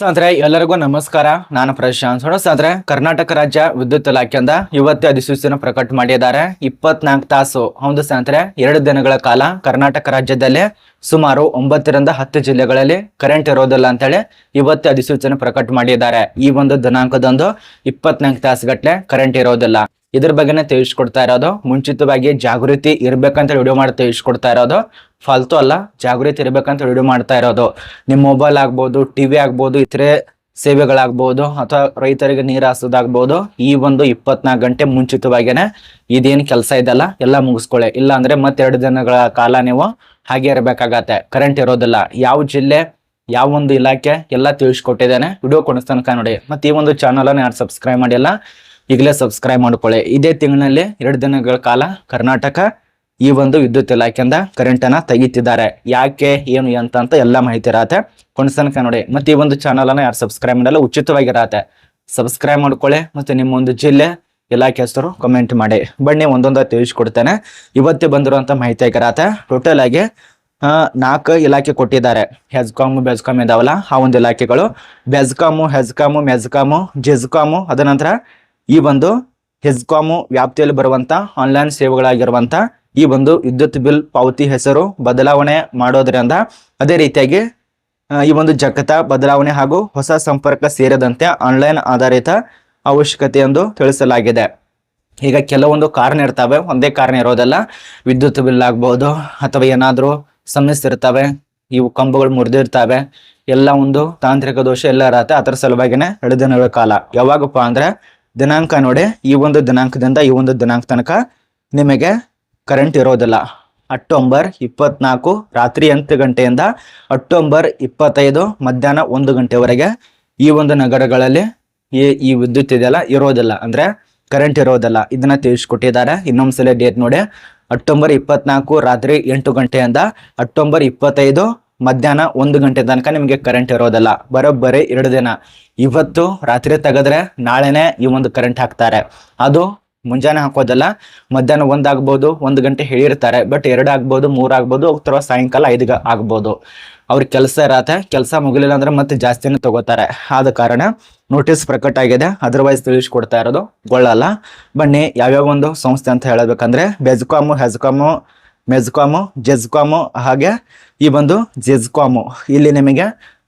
ಸ್ನೇಹಿತರೆ, ಎಲ್ಲರಿಗೂ ನಮಸ್ಕಾರ. ನಾನು ಪ್ರಶಾಂತ್ ಸ್ನೇಹಿತರೆ, ಕರ್ನಾಟಕ ರಾಜ್ಯ ವಿದ್ಯುತ್ ಇಲಾಖೆಯಿಂದ ಇವತ್ತೇ ಅಧಿಸೂಚನೆ ಪ್ರಕಟ ಮಾಡಿದ್ದಾರೆ. ಇಪ್ಪತ್ನಾಲ್ಕು ತಾಸು. ಹೌದು ಸ್ನೇಹಿತರೆ, ಎರಡು ದಿನಗಳ ಕಾಲ ಕರ್ನಾಟಕ ರಾಜ್ಯದಲ್ಲಿ ಸುಮಾರು ಒಂಬತ್ತರಿಂದ ಹತ್ತು ಜಿಲ್ಲೆಗಳಲ್ಲಿ ಕರೆಂಟ್ ಇರೋದಿಲ್ಲ ಅಂತೇಳಿ ಇವತ್ತು ಅಧಿಸೂಚನೆ ಪ್ರಕಟ ಮಾಡಿದ್ದಾರೆ. ಈ ಒಂದು ದಿನಾಂಕದಂದು ಇಪ್ಪತ್ನಾಲ್ಕು ತಾಸುಗಟ್ಲೆ ಕರೆಂಟ್ ಇರೋದಿಲ್ಲ. ಇದ್ರ ಬಗ್ಗೆನೇ ತಿಳಿಸ್ಕೊಡ್ತಾ ಇರೋದು, ಮುಂಚಿತವಾಗಿ ಜಾಗೃತಿ ಇರ್ಬೇಕಂತ ವಿಡಿಯೋ ಮಾಡಿ ತಿಳಿಸ್ಕೊಡ್ತಾ ಇರೋದು, ಫಾಲ್ತು ಅಲ್ಲ, ಜಾಗೃತಿ ಇರ್ಬೇಕಂತ ವಿಡಿಯೋ ಮಾಡ್ತಾ ಇರೋದು. ನಿಮ್ಮ ಮೊಬೈಲ್ ಆಗ್ಬೋದು ಟಿವಿ ಆಗ್ಬೋದು, ಇತರೆ ಸೇವೆಗಳಾಗ್ಬೋದು ಅಥವಾ ರೈತರಿಗೆ ನೀರು ಹಾಸೋದಾಗ್ಬೋದು, ಈ ಒಂದು ಇಪ್ಪತ್ನಾಲ್ಕು ಗಂಟೆ ಮುಂಚಿತವಾಗಿನೇ ಇದೇನು ಕೆಲಸ ಇದೆಲ್ಲ, ಎಲ್ಲ ಮುಗಿಸ್ಕೊಳ್ಳಿ ಇಲ್ಲ ಅಂದ್ರೆ ಮತ್ತೆರಡು ದಿನಗಳ ಕಾಲ ನೀವು ಹಾಗೆ ಇರಬೇಕಾಗತ್ತೆ. ಕರೆಂಟ್ ಇರೋದಿಲ್ಲ. ಯಾವ ಜಿಲ್ಲೆ, ಯಾವ ಒಂದು ಇಲಾಖೆ, ಎಲ್ಲ ತಿಳಿಸ್ಕೊಟ್ಟಿದ್ದೇನೆ. ವಿಡಿಯೋ ಕೊಡಿಸ್ತನಕ ನೋಡಿ. ಮತ್ತೆ ಈ ಒಂದು ಚಾನಲನ್ನು ಯಾರು ಸಬ್ಸ್ಕ್ರೈಬ್ ಮಾಡಿಲ್ಲ, ಈಗಲೇ ಸಬ್ಸ್ಕ್ರೈಬ್ ಮಾಡ್ಕೊಳ್ಳಿ. ಇದೇ ತಿಂಗಳಲ್ಲಿ ಎರಡು ದಿನಗಳ ಕಾಲ ಕರ್ನಾಟಕ ಈ ಒಂದು ವಿದ್ಯುತ್ ಇಲಾಖೆಯಿಂದ ಕರೆಂಟ್ ಅನ್ನ ತೆಗಿತಿದ್ದಾರೆ. ಯಾಕೆ, ಏನು ಅಂತ ಎಲ್ಲ ಮಾಹಿತಿ ಇರತ್ತೆ. ಕೊನೆತನಕ ನೋಡಿ. ಮತ್ತೆ ಈ ಒಂದು ಚಾನಲ್ ಅನ್ನ ಯಾರು ಸಬ್ಸ್ಕ್ರೈಬ್ ಮಾಡಲ್ಲ, ಉಚಿತವಾಗಿರತ್ತೆ. ಸಬ್ಸ್ಕ್ರೈಬ್ ಮಾಡ್ಕೊಳ್ಳಿ. ಮತ್ತೆ ನಿಮ್ಮ ಒಂದು ಜಿಲ್ಲೆ, ಇಲಾಖೆ ಹೆಸರು ಕಮೆಂಟ್ ಮಾಡಿ. ಬನ್ನಿ, ಒಂದೊಂದ ತಿಳಿಸ್ಕೊಡ್ತೇನೆ. ಇವತ್ತೇ ಬಂದಿರುವಂತ ಮಾಹಿತಿ ಆಗಿರತ್ತೆ. ಟೋಟಲ್ ಆಗಿ ನಾಲ್ಕು ಇಲಾಖೆ ಕೊಟ್ಟಿದ್ದಾರೆ. ಹೆಜ್ಕಾಮು ಬೆಜ್ಕಾಮ್ ಇದಾವಲ್ಲ, ಆ ಒಂದು ಇಲಾಖೆಗಳು. ಬೆಜ್ಕಾಮು ಹೆಜ್ಕಾಮು ಮೆಜ್ಕಾಮು ಜೆಜ್ಕಾಮು ಅದ ನಂತರ ಈ ಒಂದು ಹೆಜ್ಕಾಮು ವ್ಯಾಪ್ತಿಯಲ್ಲಿ ಬರುವಂತ ಆನ್ಲೈನ್ ಸೇವೆಗಳಾಗಿರುವಂತ ಈ ಒಂದು ವಿದ್ಯುತ್ ಬಿಲ್ ಪಾವತಿ ಹೆಸರು ಬದಲಾವಣೆ ಮಾಡೋದ್ರಿಂದ ಅದೇ ರೀತಿಯಾಗಿ ಈ ಒಂದು ಜಗತ್ತ ಬದಲಾವಣೆ ಹಾಗೂ ಹೊಸ ಸಂಪರ್ಕ ಸೇರಿದಂತೆ ಆನ್ಲೈನ್ ಆಧಾರಿತ ಅವಶ್ಯಕತೆ ಎಂದು ತಿಳಿಸಲಾಗಿದೆ. ಈಗ ಕೆಲವೊಂದು ಕಾರಣ ಇರ್ತವೆ, ಒಂದೇ ಕಾರಣ ಇರೋದಲ್ಲ, ವಿದ್ಯುತ್ ಬಿಲ್ ಆಗ್ಬಹುದು ಅಥವಾ ಏನಾದರೂ ಸಮಸ್ಯೆ ಇರ್ತವೆ, ಇವು ಕಂಬಗಳು ಮುರಿದಿರ್ತವೆ, ಎಲ್ಲ ಒಂದು ತಾಂತ್ರಿಕ ದೋಷ ಎಲ್ಲ ಇರತ್ತೆ, ಅದರ ಸಲುವಾಗಿನೇ ಎರಡು ದಿನಗಳ ಕಾಲ. ಯಾವಾಗಪ್ಪ ಅಂದ್ರೆ ದಿನಾಂಕ ನೋಡಿ, ಈ ಒಂದು ದಿನಾಂಕದಿಂದ ಈ ಒಂದು ದಿನಾಂಕ ತನಕ ನಿಮಗೆ ಕರೆಂಟ್ ಇರೋದಿಲ್ಲ. ಅಕ್ಟೋಬರ್ ಇಪ್ಪತ್ನಾಲ್ಕು ರಾತ್ರಿ ಎಂಟು ಗಂಟೆಯಿಂದ ಅಕ್ಟೋಬರ್ ಇಪ್ಪತ್ತೈದು ಮಧ್ಯಾಹ್ನ ಒಂದು ಗಂಟೆವರೆಗೆ ಈ ಒಂದು ನಗರಗಳಲ್ಲಿ ಈ ಈ ವಿದ್ಯುತ್ ಇದೆಯಲ್ಲ, ಇರೋದಿಲ್ಲ. ಅಂದರೆ ಕರೆಂಟ್ ಇರೋದಿಲ್ಲ. ಇದನ್ನ ತಿಳಿಸ್ಕೊಟ್ಟಿದ್ದಾರೆ. ಇನ್ನೊಂದ್ಸಲ ಡೇಟ್ ನೋಡಿ. ಅಕ್ಟೋಬರ್ ಇಪ್ಪತ್ನಾಲ್ಕು ರಾತ್ರಿ ಎಂಟು ಗಂಟೆಯಿಂದ ಅಕ್ಟೋಬರ್ ಇಪ್ಪತ್ತೈದು ಮಧ್ಯಾಹ್ನ ಒಂದು ಗಂಟೆ ತನಕ ನಿಮಗೆ ಕರೆಂಟ್ ಇರೋದಿಲ್ಲ. ಬರೋಬ್ಬರಿ ಎರಡು ದಿನ. ಇವತ್ತು ರಾತ್ರಿ ತೆಗೆದ್ರೆ ನಾಳೆನೇ ಈ ಒಂದು ಕರೆಂಟ್ ಹಾಕ್ತಾರೆ. ಅದು ಮುಂಜಾನೆ ಹಾಕೋದಲ್ಲ, ಮಧ್ಯಾಹ್ನ ಒಂದಾಗ್ಬೋದು, ಒಂದು ಗಂಟೆ ಹೇಳಿರ್ತಾರೆ ಬಟ್ ಎರಡು ಆಗ್ಬೋದು ಮೂರು ಆಗ್ಬೋದು ಅಥವಾ ಸಾಯಂಕಾಲ ಐದು ಆಗ್ಬೋದು. ಅವ್ರ ಕೆಲಸ ಇರತ್ತೆ, ಕೆಲಸ ಮುಗಿಲಿಲ್ಲ ಅಂದ್ರೆ ಮತ್ತೆ ಜಾಸ್ತಿನೇ ತಗೋತಾರೆ. ಆದ ಕಾರಣ ನೋಟಿಸ್ ಪ್ರಕಟ ಆಗಿದೆ ಅದರ್ವೈಸ್ ತಿಳಿಸ್ಕೊಡ್ತಾ ಇರೋದು ಗೊಳ್ಳಲ್ಲ ಬನ್ನಿ, ಯಾವ್ಯಾವ ಒಂದು ಸಂಸ್ಥೆ ಅಂತ ಹೇಳಬೇಕಂದ್ರೆ ಬೆಜ್ಕಾಮು ಹೆಜ್ಕಾಮು ಮೆಜ್ಕಾಮು ಜೆಜ್ಕಾಮು ಹಾಗೆ ಈ ಬಂದು ಜೆಜ್ಕಾಮು ಇಲ್ಲಿ ನಿಮಗೆ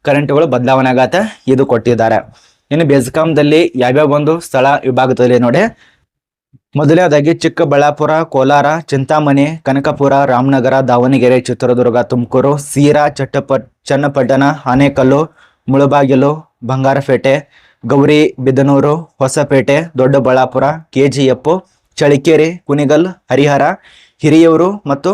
ಕರೆಂಟ್ಗಳು ಬದಲಾವಣೆ ಆಗತ್ತೆ, ಇದು ಕೊಟ್ಟಿದ್ದಾರೆ. ಇನ್ನು ಬೆಜ್ಕಾಮ್ದಲ್ಲಿ ಯಾವ್ಯಾವ ಒಂದು ಸ್ಥಳ ವಿಭಾಗದಲ್ಲಿ ನೋಡಿ ಮೊದಲನೇದಾಗಿ ಚಿಕ್ಕಬಳ್ಳಾಪುರ, ಕೋಲಾರ, ಚಿಂತಾಮಣಿ, ಕನಕಪುರ, ರಾಮನಗರ, ದಾವಣಗೆರೆ, ಚಿತ್ರದುರ್ಗ, ತುಮಕೂರು, ಸೀರಾ, ಚಟ್ಟಪ, ಚನ್ನಪಟ್ಟಣ, ಆನೇಕಲ್ಲು, ಮುಳಬಾಗಿಲು, ಬಂಗಾರಪೇಟೆ, ಗೌರಿ, ಬಿದನೂರು, ಹೊಸಪೇಟೆ, ದೊಡ್ಡಬಳ್ಳಾಪುರ ಕೆಜಿಎಫ್ ಚಳಿಕೇರಿ ಕುಣಿಗಲ್, ಹರಿಹರ, ಹಿರಿಯೂರು ಮತ್ತು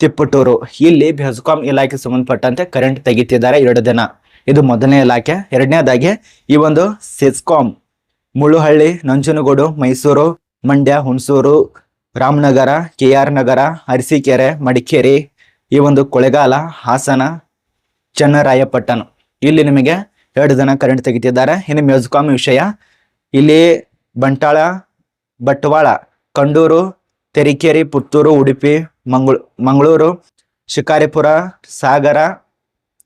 ತಿಪ್ಪಟೂರು. ಇಲ್ಲಿ ಬೆಸ್ಕಾಂ ಇಲಾಖೆ ಸಂಬಂಧಪಟ್ಟಂತೆ ಕರೆಂಟ್ ತೆಗಿತಿದ್ದಾರೆ ಎರಡು ದಿನ. ಇದು ಮೊದಲನೇ ಇಲಾಖೆ. ಎರಡನೇದಾಗಿ ಈ ಒಂದು ಸೆಸ್ಕಾಂ, ಮುಳುಹಳ್ಳಿ, ನಂಜನಗೂಡು, ಮೈಸೂರು ಮಂಡ್ಯ, ಹುಣಸೂರು, ರಾಮನಗರ ಕೆ ಆರ್ ನಗರ, ಅರಸೀಕೆರೆ, ಮಡಿಕೇರಿ ಈ ಒಂದು ಕೊಳೆಗಾಲ, ಹಾಸನ, ಚನ್ನರಾಯಪಟ್ಟಣ. ಇಲ್ಲಿ ನಿಮಗೆ ಎರಡು ದಿನ ಕರೆಂಟ್ ತೆಗಿತಿದ್ದಾರೆ. ಇನ್ನು ಮೆಸ್ಕಾಂ ವಿಷಯ. ಇಲ್ಲಿ ಬಂಟಾಳ ಬಟ್ವಾಳ, ಕಂಡೂರು, ತೆರಿಕೇರಿ, ಪುತ್ತೂರು, ಉಡುಪಿ, ಮಂಗಳೂ ಮಂಗಳೂರು, ಶಿಕಾರಿಪುರ, ಸಾಗರ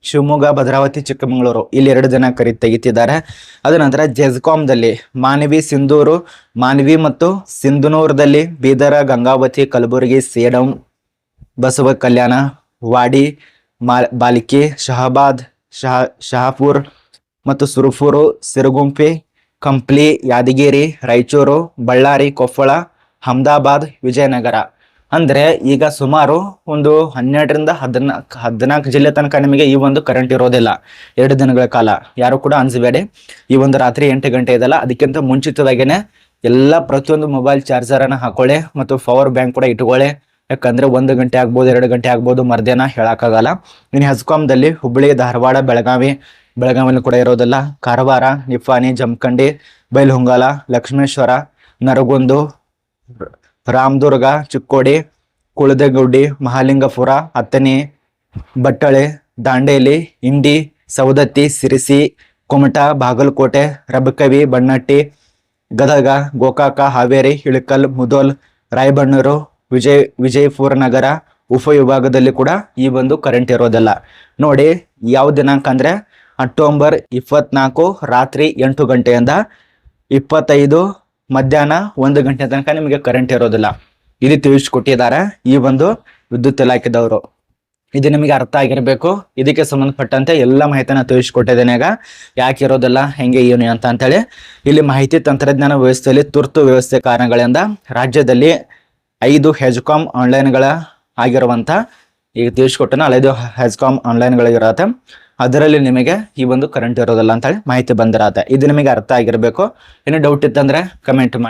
ಶಿವಮೊಗ್ಗ, ಭದ್ರಾವತಿ, ಚಿಕ್ಕಮಗಳೂರು ಇಲ್ಲಿ ಎರಡು ಜನ ಕರಿ ತೆಗಿತಿದ್ದಾರೆ. ಅದ ನಂತರ ಜೆಜ್ಕಾಮ್ದಲ್ಲಿ ಮಾನವಿ ಸಿಂಧೂರು, ಮಾನವಿ ಮತ್ತು ಸಿಂಧನೂರದಲ್ಲಿ ಬೀದರ, ಗಂಗಾವತಿ, ಕಲಬುರಗಿ, ಸೇಡಂ, ಬಸವ ಕಲ್ಯಾಣ, ವಾಡಿ, ಮಾ, ಬಾಲಿಕೆ, ಶಹಾಬಾದ್, ಶಹ, ಶಹಾಪುರ್ ಮತ್ತು ಸುರಫೂರು ಸಿರುಗುಂಪಿ, ಕಂಪ್ಲಿ, ಯಾದಗಿರಿ, ರಾಯಚೂರು, ಬಳ್ಳಾರಿ, ಕೊಪ್ಪಳ, ಅಹಮದಾಬಾದ್, ವಿಜಯನಗರ. ಅಂದ್ರೆ ಈಗ ಸುಮಾರು ಒಂದು ಹನ್ನೆರಡರಿಂದ ಹದಿನಾಲ್ಕು ಹದಿನಾಲ್ಕು ಜಿಲ್ಲೆ ತನಕ ನಿಮಗೆ ಈ ಒಂದು ಕರೆಂಟ್ ಇರೋದಿಲ್ಲ. ಎರಡು ದಿನಗಳ ಕಾಲ. ಯಾರು ಕೂಡ ಅನ್ಸಬೇಡಿ. ಈ ಒಂದು ರಾತ್ರಿ ಎಂಟು ಗಂಟೆ ಇದೆಲ್ಲ. ಅದಕ್ಕಿಂತ ಮುಂಚಿತವಾಗಿನೇ ಎಲ್ಲ ಪ್ರತಿಯೊಂದು ಮೊಬೈಲ್ ಚಾರ್ಜರನ್ನ ಹಾಕೊಳ್ಳಿ ಮತ್ತು ಪವರ್ ಬ್ಯಾಂಕ್ ಕೂಡ ಇಟ್ಕೊಳ್ಳಿ. ಯಾಕಂದ್ರೆ ಒಂದು ಗಂಟೆ ಆಗ್ಬೋದು, ಎರಡು ಗಂಟೆ ಆಗ್ಬೋದು ಮರ್ದಿನ ಹೇಳಕ್ಕಾಗಲ್ಲ. ಇನ್ನು ಹೆಸ್ಕಾಂದಲ್ಲಿ ಹುಬ್ಬಳ್ಳಿ ಧಾರವಾಡ, ಬೆಳಗಾವಿ, ಬೆಳಗಾವಿಯಲ್ಲಿ ಕೂಡ ಇರೋದಿಲ್ಲ ಕಾರವಾರ ನಿಫಾನಿ ಜಮಖಂಡಿ, ಬೈಲಹೊಂಗಲ, ಲಕ್ಷ್ಮೇಶ್ವರ, ನರಗುಂದು, ರಾಮದುರ್ಗ, ಚಿಕ್ಕೋಡಿ ಕುಳದಗುಡ್ಡಿ ಮಹಾಲಿಂಗಪುರ, ಹತ್ತನಿ ಬಟ್ಟಳೆ, ದಾಂಡೇಲಿ ಇಂಡಿ ಸವದತ್ತಿ, ಸಿರಿಸಿ, ಕುಮಟಾ, ಬಾಗಲಕೋಟೆ, ರಬಕವಿ, ಬಣ್ಣಟ್ಟಿ, ಗದಗ, ಗೋಕಾಕ, ಹಾವೇರಿ, ಇಳಕಲ್, ಮುದೋಲ್, ರಾಯಬಣ್ಣೂರು, ವಿಜಯ್, ವಿಜಯಪುರ ನಗರ ಉಪವಿಭಾಗದಲ್ಲಿ ಕೂಡ ಈ ಒಂದು ಕರೆಂಟ್ ಇರೋದಿಲ್ಲ. ನೋಡಿ, ಯಾವ ದಿನಾಂಕ ಅಂದರೆ ಅಕ್ಟೋಬರ್ ಇಪ್ಪತ್ನಾಲ್ಕು ರಾತ್ರಿ ಎಂಟು ಗಂಟೆಯಿಂದ ಇಪ್ಪತ್ತೈದು ಮಧ್ಯಾಹ್ನ ಒಂದು ಗಂಟೆ ತನಕ ನಿಮಗೆ ಕರೆಂಟ್ ಇರೋದಿಲ್ಲ. ಇದು ತಿಳಿಸ್ಕೊಟ್ಟಿದ್ದಾರೆ. ಈ ಒಂದು ವಿದ್ಯುತ್ ಇಲಾಖೆದವರು. ಇದು ನಿಮಗೆ ಅರ್ಥ ಆಗಿರಬೇಕು. ಇದಕ್ಕೆ ಸಂಬಂಧಪಟ್ಟಂತೆ ಎಲ್ಲ ಮಾಹಿತಿನ ತಿಳಿಸ್ಕೊಟ್ಟಿದ್ದೇನೆ ಯಾಕೆ ಇರೋದಿಲ್ಲ, ಹೆಂಗೆ, ಏನು ಅಂತ ಅಂತೇಳಿ. ಇಲ್ಲಿ ಮಾಹಿತಿ ತಂತ್ರಜ್ಞಾನ ವ್ಯವಸ್ಥೆಯಲ್ಲಿ ತುರ್ತು ವ್ಯವಸ್ಥೆ ಕಾರಣಗಳಿಂದ ರಾಜ್ಯದಲ್ಲಿ ಐದು ಹೆಜ್ಕಾಮ್ ಆನ್ಲೈನ್ಗಳ ಆಗಿರುವಂಥ, ಈಗ ತಿಳಿಸ್ಕೊಟ್ಟನ ಐದು ಹೆಜ್ಕಾಮ್ ಆನ್ಲೈನ್ಗಳಿರತ್ತೆ ಅದರಲ್ಲಿ ನಿಮಗೆ ಈ ಒಂದು ಕರೆಂಟ್ ಇರೋದಿಲ್ಲ ಅಂತೇಳಿ ಮಾಹಿತಿ ಬಂದಿರತ್ತೆ. ಇದು ನಿಮಗೆ ಅರ್ಥ ಆಗಿರಬೇಕು. ಏನು ಡೌಟ್ ಇತ್ತಂದ್ರೆ ಕಮೆಂಟ್ ಮಾಡಿ.